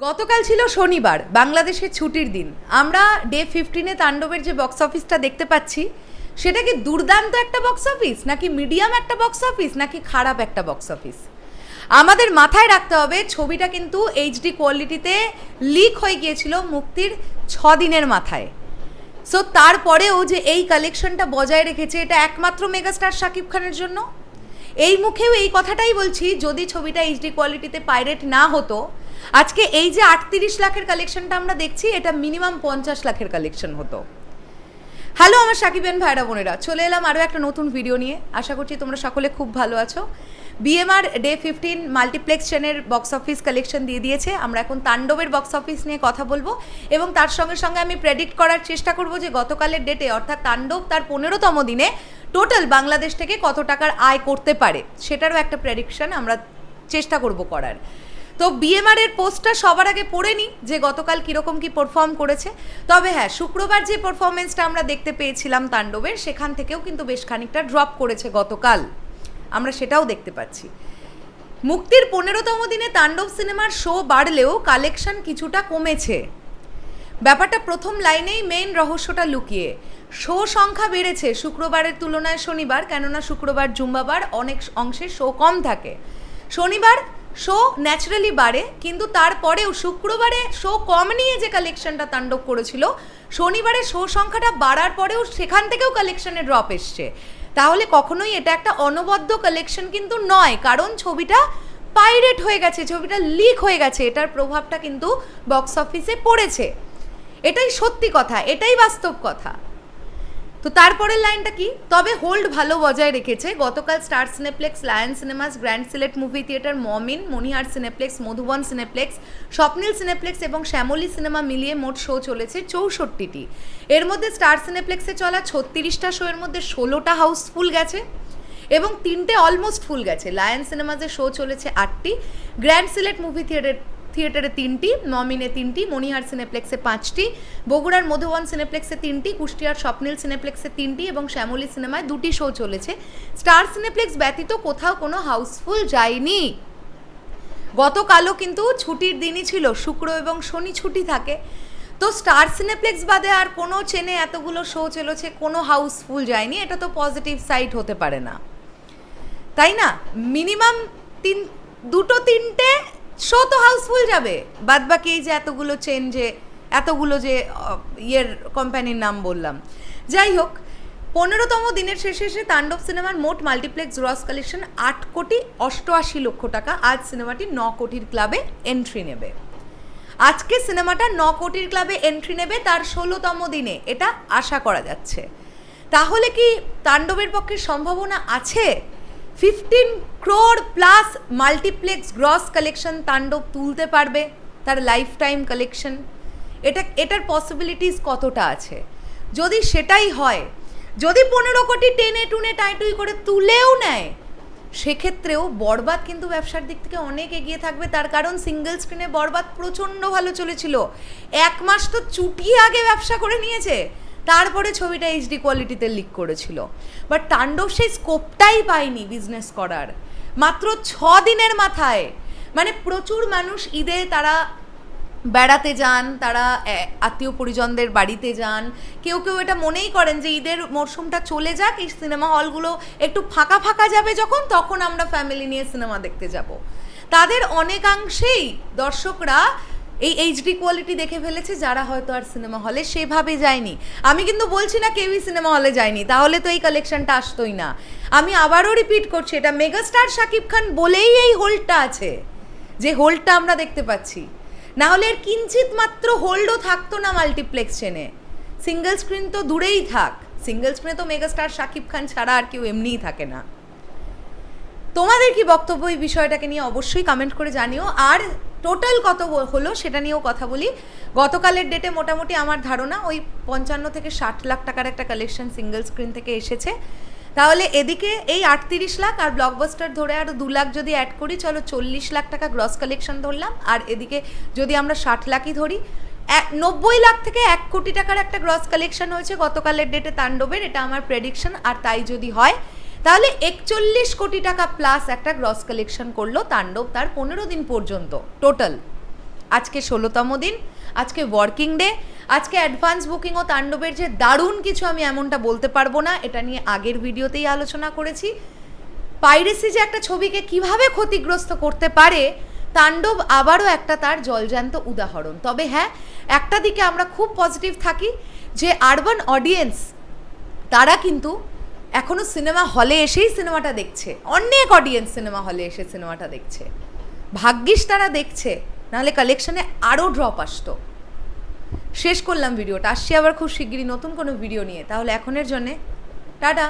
গতকাল ছিল শনিবার, বাংলাদেশের ছুটির দিন। আমরা ডে ফিফটিনে তাণ্ডবের যে বক্স অফিসটা দেখতে পাচ্ছি, সেটা কি দুর্দান্ত একটা বক্স অফিস নাকি মিডিয়াম একটা বক্স অফিস নাকি খারাপ একটা বক্স অফিস আমাদের মাথায় রাখতে হবে, ছবিটা কিন্তু এইচডি কোয়ালিটিতে লিক হয়ে গিয়েছিল মুক্তির ছ দিনের মাথায়। সো তারপরেও যে এই কালেকশনটা বজায় রেখেছে, এটা একমাত্র মেগাস্টার শাকিব খানের জন্য। এই মুখেও এই কথাটাই বলছি, যদি ছবিটা এইচডি কোয়ালিটিতে পাইরেট না হতো আজকে এই যে আটত্রিশ লাখের কালেকশনটা আমরা দেখছি, এটা মিনিমাম পঞ্চাশ লাখের কালেকশন হতো। হ্যালো আমার সাকিবেন ভাইরা বোনেরা, চলে এলাম আরও একটা নতুন ভিডিও নিয়ে। আশা করছি তোমরা সকলে খুব ভালো আছো। বিএমআর ডে ফিফটিন মাল্টিপ্লেক্স চেনের বক্স অফিস কালেকশন দিয়ে দিয়েছে। আমরা এখন তাণ্ডবের বক্স অফিস নিয়ে কথা বলব এবং তার সঙ্গে সঙ্গে আমি প্রেডিক্ট করার চেষ্টা করব যে গতকালের ডেটে অর্থাৎ তাণ্ডব তার পনেরোতম দিনে টোটাল বাংলাদেশ থেকে কত টাকার আয় করতে পারে, সেটারও একটা প্রেডিকশন আমরা চেষ্টা করব করার। তো বিএমআর এর পোস্টটা সবার আগে পড়ে নিই, যে গতকাল কীরকম কি পারফর্ম করেছে। তবে হ্যাঁ শুক্রবার যে পারফরমেন্সটা আমরা দেখতে পেয়েছিলাম তাণ্ডবের, সেখান থেকেও কিন্তু বেশ খানিকটা ড্রপ করেছে গতকাল। আমরা সেটাও দেখতে পাচ্ছি। মুক্তির পনেরোতম দিনে তাণ্ডব সিনেমার শো বাড়লেও কালেকশন কিছুটা কমেছে। ব্যাপারটা প্রথম লাইনেই মেইন রহস্যটা লুকিয়ে। শো সংখ্যা বেড়েছে শুক্রবারের তুলনায় শনিবার, কেননা শুক্রবার জুম্বাবার অনেক অংশে শো কম থাকে। শনিবার শো ন্যাচারালি বাড়ে, কিন্তু তারপরেও শুক্রবারে শো কম নিয়ে যে কালেকশনটা তাণ্ডব করেছিল, শনিবারে শো সংখ্যাটা বাড়ার পরেও সেখান থেকেও কালেকশনে ড্রপ এসছে। তাহলে কখনোই এটা একটা অনবদ্য কালেকশন কিন্তু নয়, কারণ ছবিটা পাইরেট হয়ে গেছে, ছবিটা লিক হয়ে গেছে, এটার প্রভাবটা কিন্তু বক্স অফিসে পড়েছে। এটাই সত্যি কথা, এটাই বাস্তব কথা। তো তারপরের লাইনটা কি? তবে হোল্ড ভালো বজায় রেখেছে। গতকাল Star Cineplex Lion Cinemas Grand Sylhet movie theatre Momin Monihar Cineplex Madhuban Cineplex Swapnil Cineplex এবং শ্যামলী সিনেমা মিলিয়ে মোট শো চলেছে চৌষট্টিটি। এর মধ্যে স্টার সিনেপ্লেক্সে চলা ছত্রিশটা শো এর মধ্যে ষোলোটা হাউসফুল গেছে এবং তিনটে অলমোস্ট ফুল গেছে। লায়ন সিনেমাসে শো চলেছে আটটি। গ্র্যান্ড সিলেট মুভি থিয়েটার থিয়েটারে তিনটি মমিনে তিনটি, মণিহার সিনেপ্লেক্সে পাঁচটি, বগুড়ার মধুবন সিনেপ্লেক্সে তিনটি, কুষ্টিয়ার স্বপ্নীল সিনেপ্লেক্সে তিনটি এবং শ্যামলী সিনেমায় দুটি শো চলেছে। স্টার সিনেপ্লেক্স ব্যতীত কোথাও কোনো হাউসফুল যায়নি। গতকালও কিন্তু ছুটির দিনই ছিল, শুক্র এবং শনি ছুটি থাকে। তো স্টার সিনেপ্লেক্স বাদে আর কোনো চেনে এতগুলো শো চলেছে, কোনো হাউসফুল যায়নি, এটা তো পজিটিভ সাইড হতে পারে না। তাই না? মিনিমাম তিন, দুটো তিনটে শো তো হাউসফুল যাবে। বাদ বাকি এই যে এতগুলো চেন যে, এতগুলো যে ইয়ের কোম্পানির নাম বললাম। যাই হোক, পনেরোতম দিনের শেষে এসে তাণ্ডব সিনেমার মোট মাল্টিপ্লেক্স গ্রস কালেকশন আট কোটি অষ্টআশি লক্ষ টাকা। আজ সিনেমাটি ন কোটির ক্লাবে এন্ট্রি নেবে। আজকে সিনেমাটা ন কোটির ক্লাবে এন্ট্রি নেবে তার ষোলোতম দিনে। এটা আশা করা যাচ্ছে। তাহলে কি তাণ্ডবের পক্ষে সম্ভাবনা আছে? Fifteen crore plus multiplex gross collection Tandav তুলতে পারবে তার লাইফ টাইম কালেকশন এটা, এটার পসিবিলিটিস কতটা আছে? যদি সেটাই হয়, যদি পনেরো কোটি টেনে টুনে টাইটুই করে তুলেও নেয়, সেক্ষেত্রেও বরবাদ কিন্তু ব্যবসার দিক থেকে অনেক এগিয়ে থাকবে। তার কারণ সিঙ্গেল স্ক্রিনে বরবাদ প্রচণ্ড ভালো চলেছিল। এক মাস তো চুটিয়ে আগে ব্যবসা করে নিয়েছে। তারপরে ছবিটা এইচডি কোয়ালিটিতে লিক করেছিল। বাট তাণ্ডব সেই স্কোপটাই পায়নি বিজনেস করার। মাত্র ছ দিনের মাথায়। মানে প্রচুর মানুষ ঈদে তারা বেড়াতে যান, তারা আত্মীয় পরিজনদের বাড়িতে যান। কেউ কেউ এটা মনেই করেন যে ঈদের মরশুমটা চলে যাক, এই সিনেমা হলগুলো একটু ফাঁকা ফাঁকা যাবে যখন, তখন আমরা ফ্যামিলি নিয়ে সিনেমা দেখতে যাব। তাদের অনেকাংশেই দর্শকরা এই এইচডি কোয়ালিটি দেখে ফেলেছে, যারা হয়তো আর সিনেমা হলে সেভাবে যায়নি। আমি কিন্তু বলছি না কেউই সিনেমা হলে যায়নি, তাহলে তো এই কালেকশনটা আসতোই না। আমি আবারও রিপিট করছি, এটা মেগাস্টার শাকিব খান বলেই এই হোল্ডটা আছে, যে হোল্ডটা আমরা দেখতে পাচ্ছি। না হলে এর কিঞ্চিত মাত্র হোল্ডও থাকতো না মাল্টিপ্লেক্স চেনে সিঙ্গেল স্ক্রিন তো দূরেই থাক সিঙ্গেল স্ক্রিনে তো মেগাস্টার শাকিব খান ছাড়া আর কেউ এমনিই থাকে না। তোমাদের কি বক্তব্য এই বিষয়টাকে নিয়ে অবশ্যই কমেন্ট করে জানিও। আর টোটাল কত হলো সেটা নিয়েও কথা বলি। গতকালের ডেটে মোটামুটি আমার ধারণা ওই পঞ্চান্ন থেকে ষাট লাখ টাকার একটা কালেকশন সিঙ্গেল স্ক্রিন থেকে এসেছে। তাহলে এদিকে এই আটত্রিশ লাখ আর ব্লকবাস্টার ধরে আরও দু লাখ যদি অ্যাড করি, চলো চল্লিশ লাখ টাকা গ্রস কালেকশন ধরলাম। আর এদিকে যদি আমরা ষাট লাখই ধরি, এক নব্বই লাখ থেকে এক কোটি টাকার একটা গ্রস কালেকশন হয়েছে গতকালের ডেটে তাণ্ডবের, এটা আমার প্রেডিকশন আর তাই যদি হয় তাহলে একচল্লিশ কোটি টাকা প্লাস একটা গ্রস কালেকশন করল তাণ্ডব তার পনেরো দিন পর্যন্ত টোটাল আজকে ষোলোতম দিন, আজকে ওয়ার্কিং ডে আজকে অ্যাডভান্স বুকিং ও তাণ্ডবের যে দারুণ কিছু আমি এমনটা বলতে পারব না, এটা নিয়ে আগের ভিডিওতেই আলোচনা করেছি। পাইরেসি যে একটা ছবিকে কীভাবে ক্ষতিগ্রস্ত করতে পারে, তাণ্ডব আবারও একটা তার জলজ্যান্ত উদাহরণ। তবে হ্যাঁ একটা দিকে আমরা খুব পজিটিভ থাকি যে আরবান অডিয়েন্স তারা কিন্তু এখনও সিনেমা হলে এসেই সিনেমাটা দেখছে। অনেক অডিয়েন্স সিনেমা হলে এসে সিনেমাটা দেখছে। ভাগ্যিস তারা দেখছে, নাহলে কালেকশনে আরও ড্রপ আসতো। শেষ করলাম ভিডিওটা। আসছি আবার খুব শিগগিরই নতুন কোনো ভিডিও নিয়ে। তাহলে এখনের জন্যে টাটা।